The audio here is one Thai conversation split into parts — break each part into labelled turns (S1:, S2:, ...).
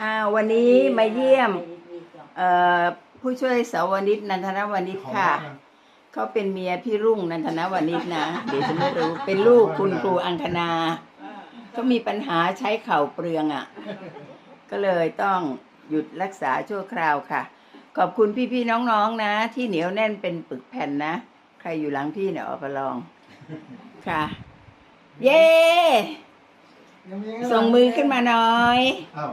S1: อ่าวันนี้มาเยี่ยม เอ่อผู้ช่วยสาวนิชนันทนวนิชค่ะ เขาเป็นเมียพี่รุ่งนันทนวนิชนะเดี๋ยวจะไม่รู้เป็นลูกคุณครูอังคณาก็มีปัญหาใช้เข่าเปลืองอะ ก็เลยต้องหยุดรักษาชั่วคราวค่ะ ขอบคุณพี่ๆน้องๆนะ ที่เหนียวแน่นเป็นปึกแผ่นนะ ใครอยู่หลังพี่เนี่ยออกไปลองค่ะ เย้ ส่งมือขึ้นมาหน่อย
S2: อ้าว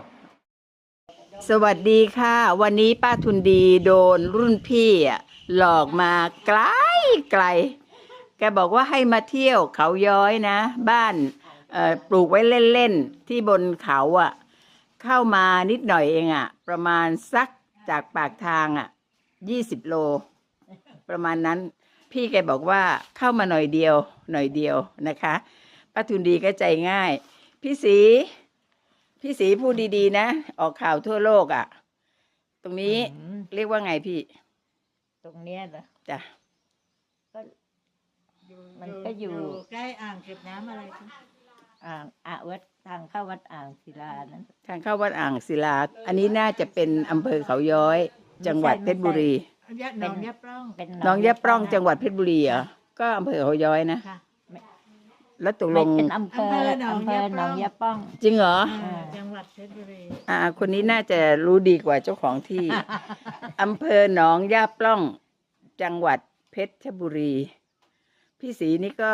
S1: สวัสดีค่ะ วันนี้ป้าทุนดีโดนรุ่นพี่อะหลอกมาไกลไกล แกบอกว่าให้มาเที่ยวเขาย้อยนะ บ้านเอ่อปลูกไว้เล่นๆ ที่บนเขาอะ่ะเข้ามานิดหน่อยเองอะ่ะประมาณสักจากปากทางอะ่ะยี่สิบโล ประมาณนั้น พี่แกบอกว่าเข้ามาหน่อยเดียว หน่อยเดียวนะคะป้าทุนดีก็ใจง่าย พี่สี พี่สีพูดดีๆ นะ ออกข่าวทั่วโลกอะ่ะ ตรงนี้
S3: อืม
S1: เรียกว่าไงพี่
S3: ตรงเนี้ยเหรอ
S1: จ้ะ
S3: ก็ มันก็อยู่
S4: ใกล้อ่างเก็บน้ำอะไรคะ
S3: อ่างอะวัดทางเข้าวัดอ่างศิลานั้น
S1: ทางเข้าวัดอ่างศิลา อันนี้น่าจะเป็นอำเภอเขาย้อย จังหวัดเพชรบุรี
S4: ยะหนองยะปล้อง
S3: เป็น
S1: น้องยะปร่องจังหวัดเพชรบุรีเหรอก็อำเภอเขาย้อยนะ
S4: ค่ะ
S1: แล้วตกล
S3: ไม่
S1: ง
S3: เป็นอำเภอ
S4: อำเภอหนอง
S3: อำเภอหนอง
S4: ยะ
S3: ยะ
S4: ป
S3: ป้
S4: ล้
S3: อ
S4: องง
S1: จริงเหรอ
S4: อ่าจังหวัดเพชรบุรี
S1: อ่า คนนี้น่าจะรู้ดีกว่าเจ้าของที่ อำเภอหนองย่าปล้อง จังหวัดเพชรบุรี พี่สีนี่ก็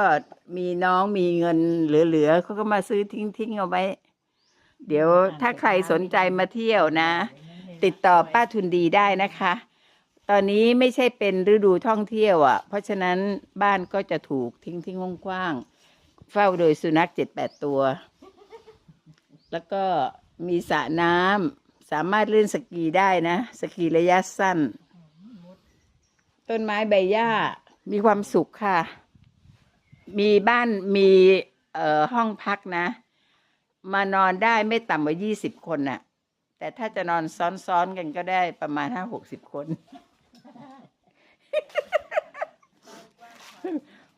S1: มีน้องมีเงินเหลือๆเขาก็มาซื้อทิ้งๆเอาไว้ เดี๋ยวถ้าใครสนใจมาเที่ยวนะ ติดต่อป้าทุนดีได้นะคะ ตอนนี้ไม่ใช่เป็นฤดูท่องเที่ยวอะ่ะ เพราะฉะนั้นบ้านก็จะถูกทิ้งทิ้งๆกว้างๆ เฝ้าโดยสุนัขเจ็ดแปดตัว แล้วก็มีสระน้ำสามารถเล่นสกีได้นะ สกีระยะสั้น ต้นไม้ใบหญ้ามีความสุขค่ะ มีบ้านมีเอ่อห้องพักนะ มานอนได้ไม่ต่ำกว่ายี่สิบคนน่ะ แต่ถ้าจะนอนซ้อนๆกันก็ได้ประมาณห้าหกสิบคน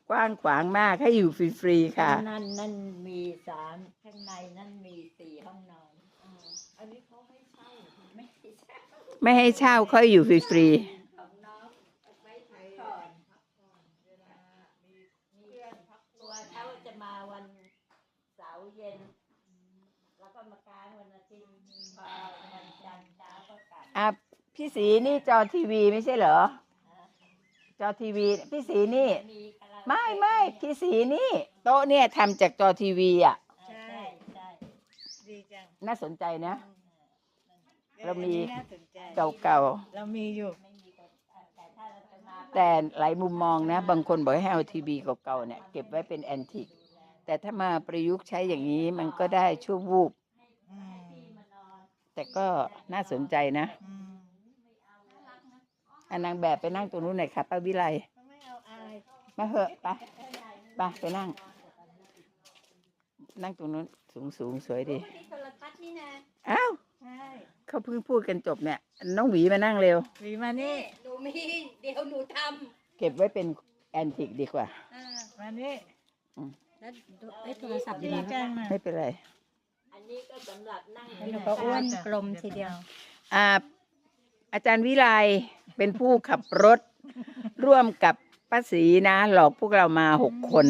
S1: กว้างขวางมากให้อยู่ฟรีๆค่ะ
S3: นั่นนั่นมีสามข้างในนั่นมีสี่ห้องนอนอันนี้เขาให้เช่าไม่ให้เช่า
S1: ไม่ให้เช่าค่อยอยู่ฟรี
S3: ของน้องเอาไว้พักผ่อนพักผ่อนเวลามีมีเพื่อนพักตัวเขาจะมาวันเสาร์เย็น แล้วก็มากางวันอาทิตย์พอวันจันทร์เช้าก็กลับ
S1: ๆอะพี่สีนี่จอทีวีไม่ใช่เหรอ จอทีวี พี่สีนี่
S3: มีคาราโอเกะ
S1: ไม่ไม่พี่สีนี่โต๊ะเนี่ยทำจากจอทีวีอะ
S3: ใช่ ใช่
S4: ดีจัง
S1: น่าสนใจนะ เรามี
S4: อันนี้น่าสนใจ
S1: เก่า
S4: เรามีอยู่
S3: ไม่มีคนแต่ถ้าเราจะมา
S1: ๆแต่หลายมุมมองนะ บางคนบอกให้เอาทีวีเก่าๆเนี่ยเก็บไว้เป็นแอนทิกแต่ถ้ามาประยุกต์ใช้อย่างนี้มันก็ได้ชั่ววูบ
S4: อืม
S1: แต่ก็น่าสนใจนะ
S4: อืม
S1: อันนางแบบไปนั่งตรงนู้นหน่อยค่ะป้าวิไล
S4: มา
S1: เหอะไปไปไปนั่ง นั่งตรงนู้นสูงสูงๆสวยดี
S3: ที่โทรทัศน์นี่นะ
S1: อ้าว
S4: ใช่
S1: เขาเพิ่งพูดกันจบเนี่ย น้องหวีมานั่งเร็ว
S4: หวีมานี่
S3: หนูมีเดี๋ยวหนูท
S1: เก็บไว้เป็นแอนติกดีกว่า
S4: มานี่ำ
S3: แล้วไอ้โทรศัพท์
S4: ดี
S3: ดี
S4: จังนะ
S1: ไม่เป็นไร
S3: อันนี้ก็สำหรับนั่ง
S4: หนูก็อ้วนกลมที
S3: ที
S4: เดี
S3: เดี
S4: ย
S3: ยวว
S1: อ่าอาจารย์วิไลเป็นผู้ขับรถร่วมกับ ป้าศรีนะ หลอกพวกเรามาหกคน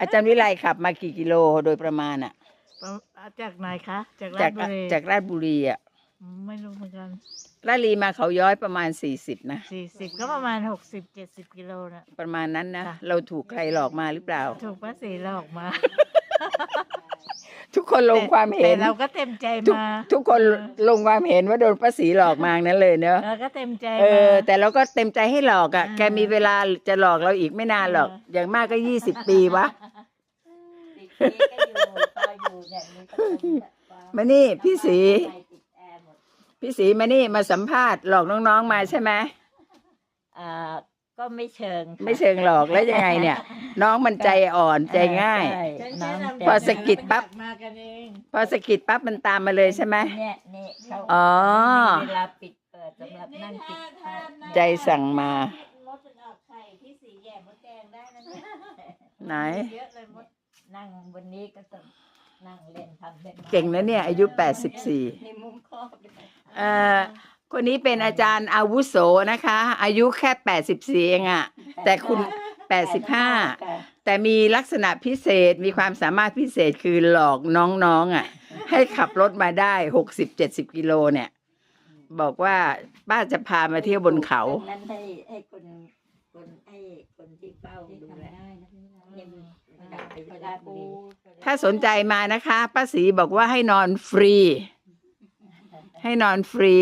S1: อาจารย์วิไลขับมากี่กิโลโดยประมาณอะ
S4: จากไหนคะ จากรา
S1: จา
S4: ช
S1: ก
S4: บุรี
S1: จากราชบุรีอะ
S4: อืมไม่รู้เหมือนกัน
S1: ราชบุรีมาเขาย้อยประมาณสี่สิบนะ
S4: สี่สิบก็ประมาณหกสิบเจ็ดสิบกิโลนะ
S1: ประมาณนั้นนะ
S4: ค่ะ
S1: เราถูกใครหลอกมาหรือเปล่า
S4: ถูกภาษีหลอกมา
S1: ทุก คนลงความเห็น
S4: แต่เราก็เต็มใจ
S1: ทุก
S4: มา
S1: ทุกคนลงความเห็นว่าโดนป้าศรีหลอกมานั้นเลยเนอะ
S4: เราก็เต็มใจ
S1: เออ
S4: มา
S1: แต่เราก็เต็มใจให้หลอกอะ่ะ
S4: อ่า
S1: แกมีเวลาจะหลอกเราอีกไม่นานหรอก
S4: เออ
S1: อย่างมากก็ยี่สิบปีวะ
S3: ติดเชื้อก็อยู่พออยู่เนี่ยมีประตูแบบว่า
S1: มานี่พี่ศรี
S3: ติดแอร์หมด
S1: พี่ศรีมานี่มาสัมภาษณ์หลอกน้องๆมาใช่ไหม
S3: อ่า ก็ไม่เชิงค่ะ
S1: ไม่เชิงหลอกแล้วยังไงเนี่ย น้องมันใจอ่อนใจง่าย
S3: ใช่
S4: ฉัน
S3: น้
S4: แค่
S3: อง
S4: นำ
S1: พอสะกิดปั๊บ
S4: มากันเอง
S1: พอสะกิดปั๊บมันตามมาเลยใช่ไหม
S3: เนี่ยนี่เขา
S1: อ๋อ
S3: มีเวลาปิดเปิดสำหรับนั่งกินข้าว
S1: ใจสั่งมา
S3: รถเป็นออกไข่ที่สีแย่มดแดงได้นะเนี่ย
S1: ไหน
S4: เยอะเลยมด
S3: นั่งบนนี้ก็จะนั่งเล่นทำเป็นไม้
S1: เก่งนะเนี่ยอายุ 84
S3: ในมุมครอบด้วย
S1: เอ่อ คนนี้เป็นอาจารย์อาวุโสนะคะ อายุแค่84เองอะแต่คุณ85
S3: ค่ะ
S1: แต่มีลักษณะพิเศษมีความสามารถพิเศษคือหลอกน้องๆอะ ให้ขับรถมาได้หกสิบเจ็ดสิบกิโลเนี่ย บอกว่าป้าจะพามาเที่ยวบนเขา
S3: นั้นให้ให้คนคนให้คนที่เฝ้าดูแลเนี่ยมันดับไปที่ราชบุรี
S1: ถ้าสนใจมานะคะ ป้าศรีบอกว่าให้นอนฟรี ให้นอนฟรี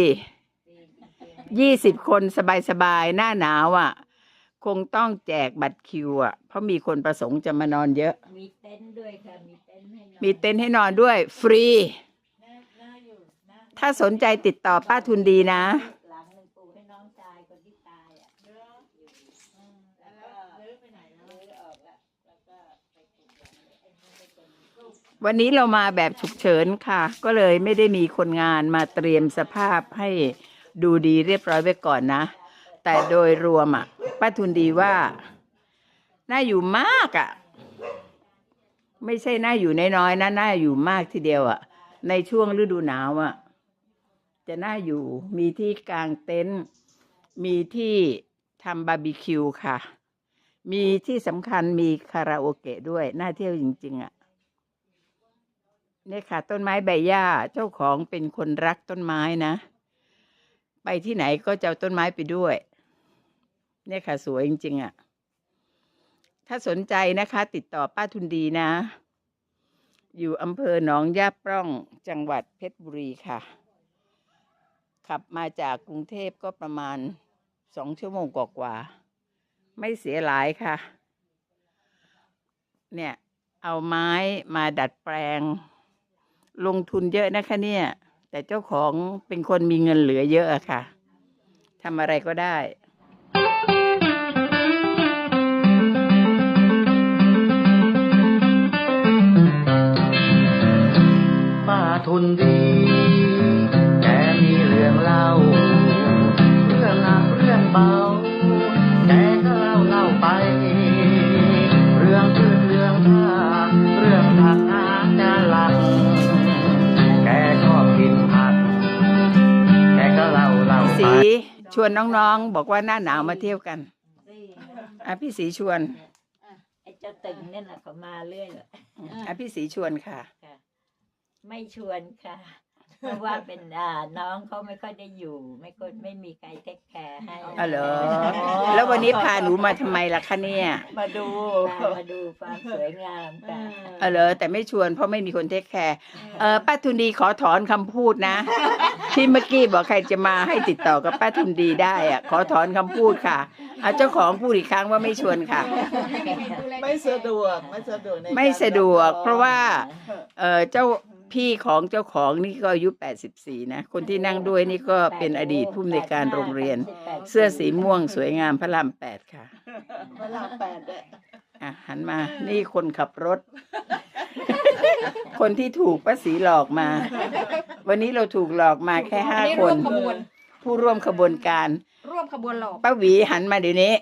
S1: ยี่สิบคนสบายๆ หน้าหนาวอะ คงต้องแจกบัตรคิวอะ เพราะมีคนประสงค์จะมานอนเยอะ
S3: มีเต็นท์ด้วยค่ะ มีเต็นท์ให้นอน
S1: มีเต็นท์ให้นอนด้วย ฟรีถ้าสนใจติดต่อป้าทุนดีนะ
S3: หลังหนึ่งปลูกให้น้องชายคนที่ตายอะอยู่อืมแล้วก็ลื้อไปไหนแล้วลื้อออกแล้วแล้วก็ไปปลูกหลังนี้ไอ้นี่เป็นคนปลูก
S1: วันนี้เรามาแบบฉุกเฉินค่ะ ก็เลยไม่ได้มีคนงานมาเตรียมสภาพให้ ดูดีเรียบร้อยไว้ก่อนนะ แต่โดยรวมอะป้าทุนดีว่า น่าอยู่มากอะ ไม่ใช่น่าอยู่น้อยๆนะน่าอยู่มากทีเดียวอะ ในช่วงฤดูหนาวอะ จะน่าอยู่มีที่กางเต็นท์มีที่ทำบาร์บีคิวค่ะ มีที่สำคัญมีคาราโอเกะด้วย น่าเที่ยวจริง ๆ อะเนี่ยค่ะ ต้นไม้ใบหญ้าเจ้าของเป็นคนรักต้นไม้นะ ไปที่ไหนก็จะเอาต้นไม้ไปด้วย เนี่ยค่ะ สวยจริง ๆอะ ถ้าสนใจนะคะ ติดต่อป้าทุนดีนะ อยู่อำเภอหนองย่าปร่องจังหวัดเพชรบุรีค่ะ ขับมาจากกรุงเทพก็ประมาณสองชั่วโมงกว่าๆไม่เสียหลายค่ะ เนี่ย เอาไม้มาดัดแปลง ลงทุนเยอะนะคะเนี่ย แต่เจ้าของเป็นคนมีเงินเหลือเยอะอะค่ะทำอะไรก็ได้ วนน้องๆ บอกว่าหน้าหนาวมาเที่ยวกัน
S3: นี่
S1: อะพี่สีชวน
S3: ไอ้เจ้าตึงเนี่ยนะเขามาเรื่อยเลย
S1: อะพี่สีชวนค่ะ
S3: ค่ะไม่ชวนค่ะ เพราะว่าเป็นอ่าน้องเขาไม่ค่อยได้อยู่ ไม่ค่อยไม่มีใครเทคแคร์ให้
S1: อ๋อเหรอ แล้ววันนี้พาหนูมาทำไมล่ะคะเนี่ย
S3: มาดูมาดูความสวยงามค่ะ
S1: เออเหรอแต่ไม่ชวนเพราะไม่มีคนเทคแคร์เออป้าทุนดีขอถอนคำพูดนะ ที่เมื่อกี้บอกใครจะมาให้ติดต่อกับป้าทุนดีได้อะขอถอนคำพูดค่ะเอาเจ้าของพูดอีกครั้งว่าไม่ชวนค่ะ
S5: ไม่สะดวก ไม่สะดวกใน
S1: ไม่สะดวก
S5: การ
S1: เพราะว่า เออเจ้า พี่ของเจ้าของนี่ก็อายุ 84 นะ คนที่นั่งด้วยนี่ก็เป็นอดีตผู้อำนวยการโรงเรียน เสื้อสีม่วงสวยงามพระรามแปดค่ะ
S5: เวลาแปดเนี่ย
S1: อะหันมานี่คนขับรถ คนที่ถูกป้าสีหลอกมา วันนี้เราถูกหลอกมาแค่ห้า
S6: อันนี้
S1: ค
S6: ร่วนมขบวน
S1: ผู้ร่วมขบวนการ
S6: ร่วมขบวนหลอก
S1: ป้าหวีหันมาเดี๋ยวนี้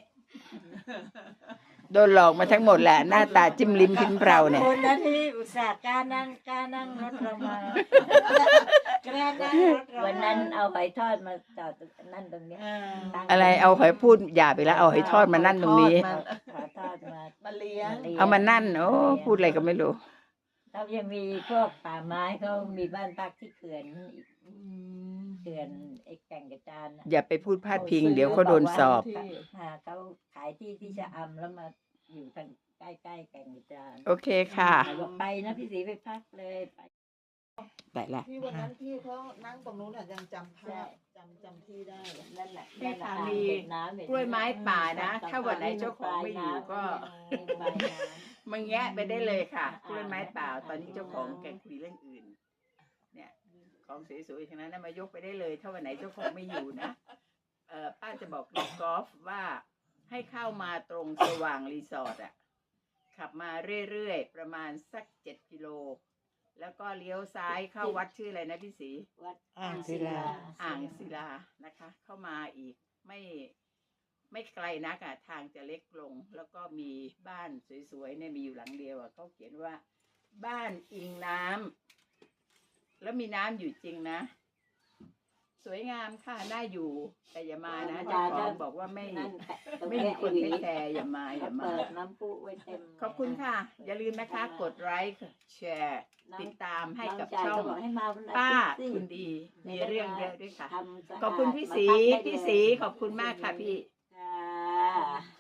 S1: โดนหลอกมาทั้งหมดแหละหน้าตาจิ้มลิ้มพิมพ์เราเนี่ย
S3: คนนั้นที่อุตส่าห์กล้านั่งกล้านั่งรถเรามากล้านั่งรถเราวันนั้นเอาหอยทอดมาจอดนั่นตรงเนี้ยตั้ง
S1: อะไรเอาหอยพูดหยาบไปแล้วเอาหอยทอดมานั่นตรงนี้
S3: เอาหอยทอดมา
S5: มาเลี้ยง
S1: เอามานั่นโอ้พูดอะไรก็ไม่รู้
S3: แล้วยังมีพวกป่าไม้เขามีบ้านพักที่เขื่อนอีกเขื่อนไอ้แก่งกระจานน่ะ
S1: อย่าไปพูดพาดพิง เดี๋ยวเขาโดนสอบ
S3: ค่ะเขาขายที่ที่ชะอำแล้วมา อยู่ทางใกล้ๆแก่งกระจาน
S1: โอเคค่ะ
S3: บอกไปนะพี่ศรีไปพักเลยไป
S1: แต่ละ
S5: ที่วันนั้นที่เขานั่งตรงนู้นอะยังจำภาพจำจำที่ได้เลย
S3: นั่นแหละ
S1: ที่
S3: นั่นแหละ
S1: ทาง
S3: อ่าง
S1: มี
S3: เก็บน้ำเห็นห
S1: กล้วยไม้ป่านะ
S3: ตอ
S1: ถ้าวันไหนเจ้าของไม่อยู่ก็
S3: มีปลายน้ำ
S1: มึงแงะไปได้เลยค่ะกล้วยไม้ป่าตอนนี้เจ้าของแกคุยเรื่องอื่น เนี่ยของสวยๆทั้งนั้นนะมายกไปได้เลย ถ้าวันไหนเจ้าของไม่อยู่นะเออป้าจะบอกนักกอล์ฟว่า ให้เข้ามาตรงสว่างรีสอร์ทอะขับมาเรื่อยๆ ประมาณสักเจ็ดกิโล แล้วก็เลี้ยวซ้ายเข้าวัดชื่ออะไรนะพี่สี
S3: วัด
S5: อ่างศิลา
S1: อ่างศิลานะคะ เข้ามาอีกไม่ไม่ไกลนักอะทางจะเล็กลง แล้วก็มีบ้านสวยๆเนี่ยมีอยู่หลังเดียวอะเขาเขียนว่า บ้านอิงน้ำแล้วมีน้ำอยู่จริงนะ สวยงามค่ะน่าอยู่ แต่อย่ามานะเจ้าของบอกว่าไม่
S3: นั่นแหละตรง
S1: ไม่มี
S3: เนี้ย
S1: คน
S3: อี
S1: เทคแคร์อย่ามาอย่ามา
S3: เปิดน้ำพุไว้เต็ม
S1: ขอบคุณค่ะ อย่าลืมนะคะกดไลค์แชร์
S3: น้อง
S1: ติดตามให้กับ
S3: น้
S1: ช่อง
S3: ก็บอกให้มาวันอา
S1: ป้า
S3: ทิตย์สิ
S1: คุณดีมีเรื่องเยอะด้วยค่ะ
S3: ทำสะาด
S1: ขอบคุณพี่สี
S3: มาพักได้
S1: พี่
S3: เลย
S1: สีขอบคุณมากค่ะพี่
S3: ค่ะ